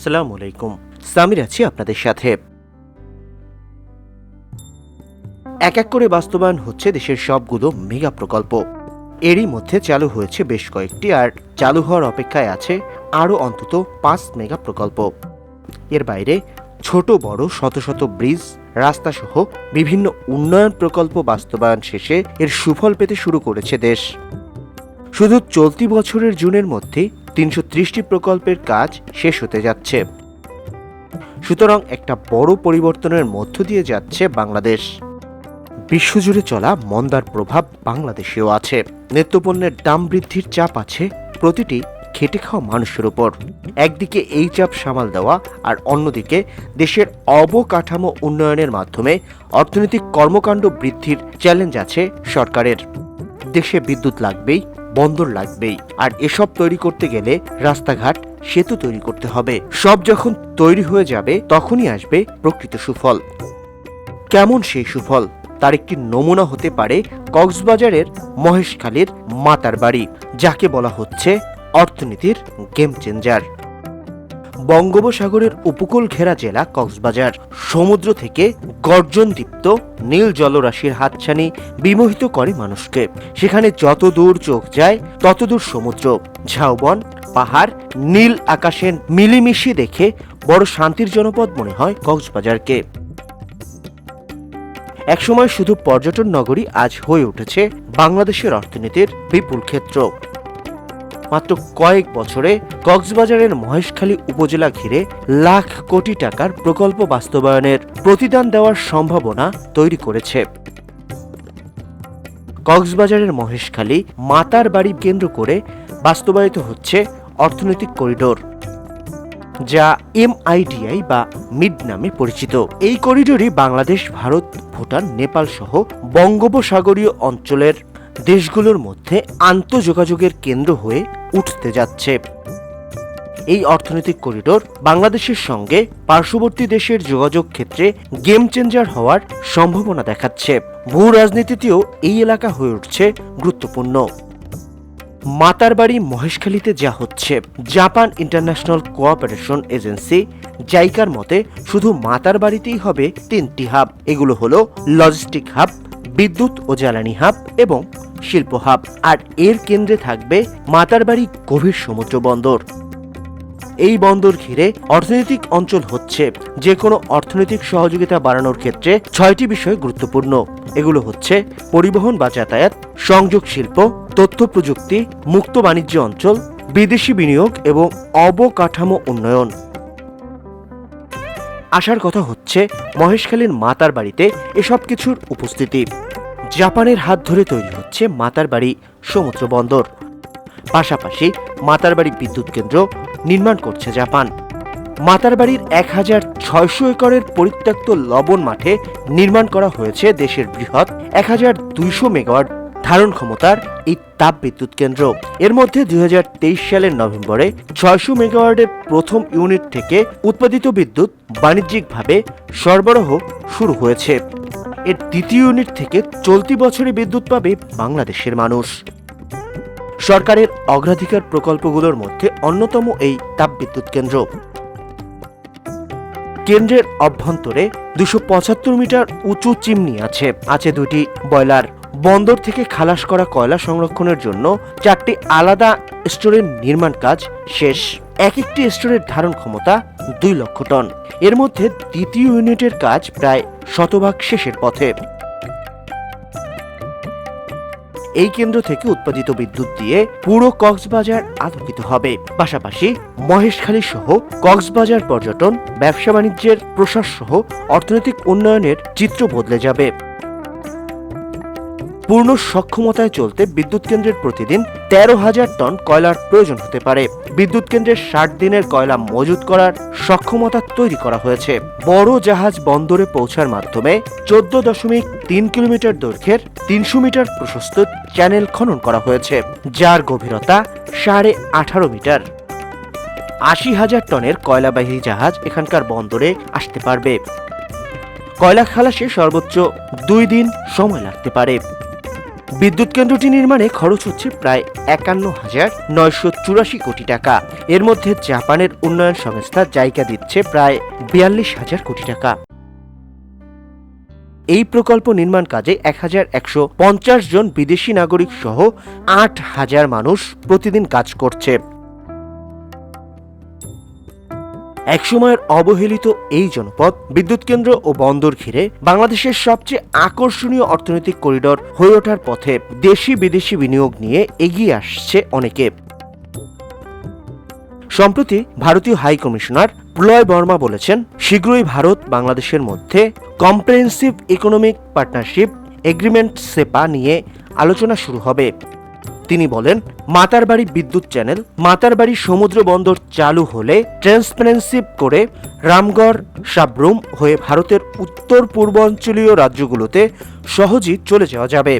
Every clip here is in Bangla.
আসসালামু আলাইকুম। সামির আছি আপনাদের সাথে। এক এক করে বাস্তবায়ন হচ্ছে দেশের সবগুলো মেগা প্রকল্প। এরই মধ্যে চালু হয়েছে বেশ কয়েকটি আর চালু হওয়ার অপেক্ষায় আছে আরও অন্তত পাঁচ মেগা প্রকল্প। এর বাইরে ছোট, বড়, শত শত ব্রিজ রাস্তা সহ বিভিন্ন উন্নয়ন প্রকল্প বাস্তবায়ন শেষে এর সুফল পেতে শুরু করেছে দেশ। শুধু চলতি বছরের জুনের মধ্যে তিনশো ত্রিশটি প্রকল্পের কাজ শেষ হতে যাচ্ছে। সুতরাং একটা বড় পরিবর্তনের মধ্য দিয়ে যাচ্ছে বাংলাদেশ। বিশ্বজুড়ে চলা মন্দার প্রভাব বাংলাদেশেও আছে। নিত্যপণ্যের দাম বৃদ্ধির চাপ আছে প্রতিটি খেটে খাওয়া মানুষের উপর। একদিকে এই চাপ সামাল দেওয়া আর অন্যদিকে দেশের অবকাঠামো উন্নয়নের মাধ্যমে অর্থনৈতিক কর্মকাণ্ড বৃদ্ধির চ্যালেঞ্জ আছে সরকারের। দেশে বিদ্যুৎ লাগবেই বন্দর লাগবেই। আর এসব তৈরি করতে গেলে রাস্তাঘাট, সেতু তৈরি করতে হবে। সব যখন তৈরি হয়ে যাবে, তখনই আসবে প্রকৃত সুফল। কেমন সেই সুফল? তার একটি নমুনা হতে পারে কক্সবাজারের মহেশখালীর মাতার বাড়ি যাকে বলা হচ্ছে অর্থনীতির গেম চেঞ্জার। বঙ্গোপসাগরের উপকূল ঘেরা জেলা কক্সবাজার। সমুদ্র থেকে গর্জনদীপ্ত নীল জলরাশির হাতছানি বিমোহিত করে মানুষকে। সেখানে যত দূর চোখ যায়, তত দূর সমুদ্র। ঝাউবন, পাহাড়, নীল আকাশের মিলিমিশি দেখে বড় শান্তির জনপদ মনে হয় কক্সবাজারকে। একসময় শুধু পর্যটন নগরী আজ হয়ে উঠেছে বাংলাদেশের অর্থনীতির বিপুল ক্ষেত্র। মাত্র কয়েক বছরে কক্সবাজারের মহেশখালী উপজেলা ঘিরে লাখ কোটি টাকার প্রকল্প বাস্তবায়নের প্রতিদান দেওয়ার সম্ভাবনা তৈরি করেছে। কক্সবাজারের মহেশখালী মাতার বাড়ি কেন্দ্র করে বাস্তবায়িত হচ্ছে অর্থনৈতিক করিডোর, যা এমআইডিআই বা মিড নামে পরিচিত। এই করিডোরই বাংলাদেশ, ভারত, ভুটান, নেপাল সহ বঙ্গোপসাগরীয় অঞ্চলের দেশগুলোর মধ্যে আন্তঃযোগাযোগের কেন্দ্র হয়ে উঠতে যাচ্ছে। এই অর্থনৈতিক করিডোর বাংলাদেশের সঙ্গে পার্শ্ববর্তী দেশের যোগাযোগ ক্ষেত্রে গেম চেঞ্জার হওয়ার সম্ভাবনা দেখাচ্ছে। ভূ রাজনীতিতেও এই এলাকা হয়ে উঠছে গুরুত্বপূর্ণ। মাতারবাড়ি মহেশখালীতে যা হচ্ছে, জাপান ইন্টারন্যাশনাল কোঅপারেশন এজেন্সি জাইকার মতে শুধু মাতার বাড়িতেই হবে তিনটি হাব। এগুলো হলো লজিস্টিক হাব, বিদ্যুৎ ও জ্বালানি হাব এবং শিল্প হাব আর এর কেন্দ্রে থাকবে মাতারবাড়ি গভীর সমুদ্র বন্দর। এই বন্দর ঘিরে অর্থনৈতিক অঞ্চল হচ্ছে যে কোনো অর্থনৈতিক সহযোগিতা বাড়ানোর ক্ষেত্রে ছয়টি বিষয় গুরুত্বপূর্ণ। এগুলো হচ্ছে পরিবহন বা যাতায়াত, সংযোগ শিল্প, তথ্য প্রযুক্তি, মুক্ত বাণিজ্য অঞ্চল, বিদেশি বিনিয়োগ এবং অবকাঠামো উন্নয়ন। আসার কথা হচ্ছে, মহেশখালীর মাতার বাড়িতে এসব কিছুর উপস্থিতি। জাপানের হাত ধরে তৈরি হচ্ছে মাতার বাড়ি সমুদ্র বন্দর। পাশাপাশি মাতারবাড়ি বিদ্যুৎ কেন্দ্র নির্মাণ করছে জাপান। মাতারবাড়ির এক হাজার ছয়শো একরের পরিত্যক্ত লবণ মাঠে নির্মাণ করা হয়েছে দেশের বৃহৎ এক হাজার দুইশো মেগাওয়াট ধারণ ক্ষমতার এই তাপ বিদ্যুৎ কেন্দ্র। এর মধ্যে দুই হাজার তেইশ সালের নভেম্বরে ছয়শো মেগাওয়াটের প্রথম ইউনিট থেকে উৎপাদিত বিদ্যুৎ বাণিজ্যিকভাবে সরবরাহ শুরু হয়েছে। এর দ্বিতীয় ইউনিট থেকে চলতি বছরে বিদ্যুৎ পাবে বাংলাদেশের মানুষ। সরকারের অগ্রাধিকার প্রকল্পগুলোর মধ্যে অন্যতম এই তাপবিদ্যুৎ কেন্দ্র। কেন্দ্রের অভ্যন্তরে দুশো মিটার উঁচু চিমনি আছে। আছে দুটি বয়লার। বন্দর থেকে খালাস করা কয়লা সংরক্ষণের জন্য চারটি আলাদা স্টোরের নির্মাণ কাজ শেষ। এক একটি স্টোরের ধারণ ক্ষমতা দুই লক্ষ টন। এর মধ্যে দ্বিতীয় ইউনিটের কাজ প্রায় শতভাগ শেষের পথে। এই কেন্দ্র থেকে উৎপাদিত বিদ্যুৎ দিয়ে পুরো কক্সবাজার আলোকিত হবে। পাশাপাশি মহেশখালী সহ কক্সবাজার পর্যটন, ব্যবসা বাণিজ্যের প্রসার সহ অর্থনৈতিক উন্নয়নের চিত্র বদলে যাবে। পূর্ণ সক্ষমতায় চলতে বিদ্যুৎ কেন্দ্রের প্রতিদিন তেরো হাজার টন কয়লার প্রয়োজন হতে পারে। বিদ্যুৎ কেন্দ্রের ষাট দিনের কয়লা মজুত করার সক্ষমতা তৈরি করা হয়েছে। বড় জাহাজ বন্দরে পৌঁছার মাধ্যমে চোদ্দ দশমিক তিন কিলোমিটার দৈর্ঘ্যের তিনশো মিটার প্রশস্ত চ্যানেল খনন করা হয়েছে, যার গভীরতা সাড়ে আঠারো মিটার। আশি হাজার টনের কয়লাবাহী জাহাজ এখানকার বন্দরে আসতে পারবে। কয়লা খালাসে সর্বোচ্চ দুই দিন সময় লাগতে পারে। বিদ্যুৎ কেন্দ্রটি নির্মাণে খরচ হচ্ছে প্রায় একান্ন হাজার নয়শো চুরাশি কোটি টাকা। এর মধ্যে জাপানের উন্নয়ন সংস্থা জায়গা দিচ্ছে প্রায় বিয়াল্লিশ হাজার কোটি টাকা। এই প্রকল্প নির্মাণ কাজে এক হাজার একশো পঞ্চাশ জন বিদেশি নাগরিক সহ আট হাজার মানুষ প্রতিদিন কাজ করছে। একসময়ের অবহেলিত এই জনপদ বিদ্যুৎ কেন্দ্র ও বন্দর ঘিরে বাংলাদেশের সবচেয়ে আকর্ষণীয় অর্থনৈতিক করিডোর হয়ে ওঠার পথে দেশি বিদেশি বিনিয়োগ নিয়ে এগিয়ে আসছে অনেকে। সম্প্রতি ভারতীয় হাই কমিশনার প্রলয় বর্মা বলেছেন, শীঘ্রই ভারত বাংলাদেশের মধ্যে comprehensive economic partnership agreement CEPA নিয়ে আলোচনা শুরু হবে। তিনি বলেন, মাতারবাড়ি বিদ্যুৎ চ্যানেল, মাতারবাড়ি সমুদ্র বন্দর চালু হলে ট্রান্সপারেন্সি করে রামগড় সাবরুম হয়ে ভারতের উত্তর পূর্বাঞ্চলীয় রাজ্যগুলোতে সহজেই চলে যাওয়া যাবে।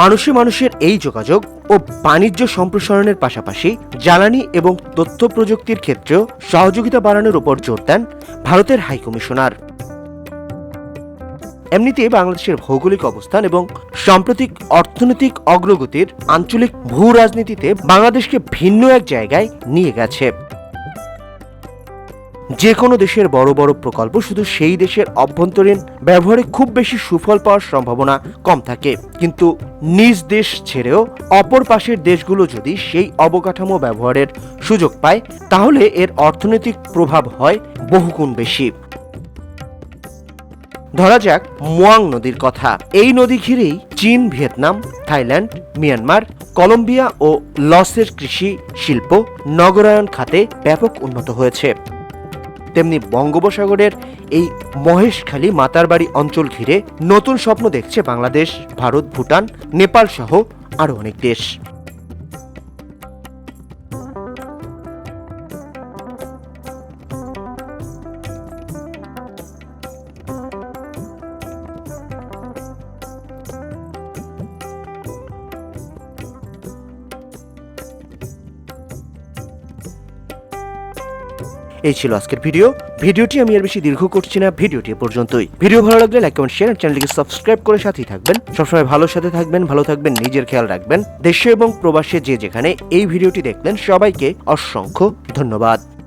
মানুষে মানুষের এই যোগাযোগ ও বাণিজ্য সম্প্রসারণের পাশাপাশি জ্বালানি এবং তথ্য প্রযুক্তির ক্ষেত্রেও সহযোগিতা বাড়ানোর উপর জোর দেন ভারতের হাইকমিশনার। এমনিতে বাংলাদেশের ভৌগোলিক অবস্থান এবং সাম্প্রতিক অর্থনৈতিক অগ্রগতির আঞ্চলিক ভূ রাজনীতিতে বাংলাদেশকে ভিন্ন এক জায়গায় নিয়ে গেছে। যে কোনো দেশের বড় বড় প্রকল্প শুধু সেই দেশের অভ্যন্তরীণ ব্যবহারে খুব বেশি সুফল পাওয়ার সম্ভাবনা কম থাকে। কিন্তু নিজ দেশ ছেড়েও অপর পাশের দেশগুলো যদি সেই অবকাঠামো ব্যবহারের সুযোগ পায়, তাহলে এর অর্থনৈতিক প্রভাব হয় বহুগুণ বেশি। ধরা যাক মোয়াং নদীর কথা। এই নদী ঘিরেই চীন, ভিয়েতনাম, থাইল্যান্ড, মিয়ানমার, কলম্বিয়া ও লসের কৃষি, শিল্প নগরায়ন খাতে ব্যাপক উন্নত হয়েছে। তেমনি বঙ্গোপসাগরের এই মহেশখালী মাতারবাড়ি অঞ্চল ঘিরে নতুন স্বপ্ন দেখছে বাংলাদেশ, ভারত, ভুটান, নেপাল সহ আরও অনেক দেশ। এই ছিল আজকের ভিডিও। ভিডিওটি আমি আর বেশি দীর্ঘ করছি না। ভিডিওটি পর্যন্তই। ভিডিও ভালো লাগলে লাইক, কমেন্ট শেয়ার চ্যানেলটিকে সাবস্ক্রাইব করে সাথেই থাকবেন। সবসময় ভালো সাথে থাকবেন, ভালো থাকবেন, নিজের খেয়াল রাখবেন। দেশে এবং প্রবাসে যে যেখানে এই ভিডিওটি দেখলেন, সবাইকে অসংখ্য ধন্যবাদ।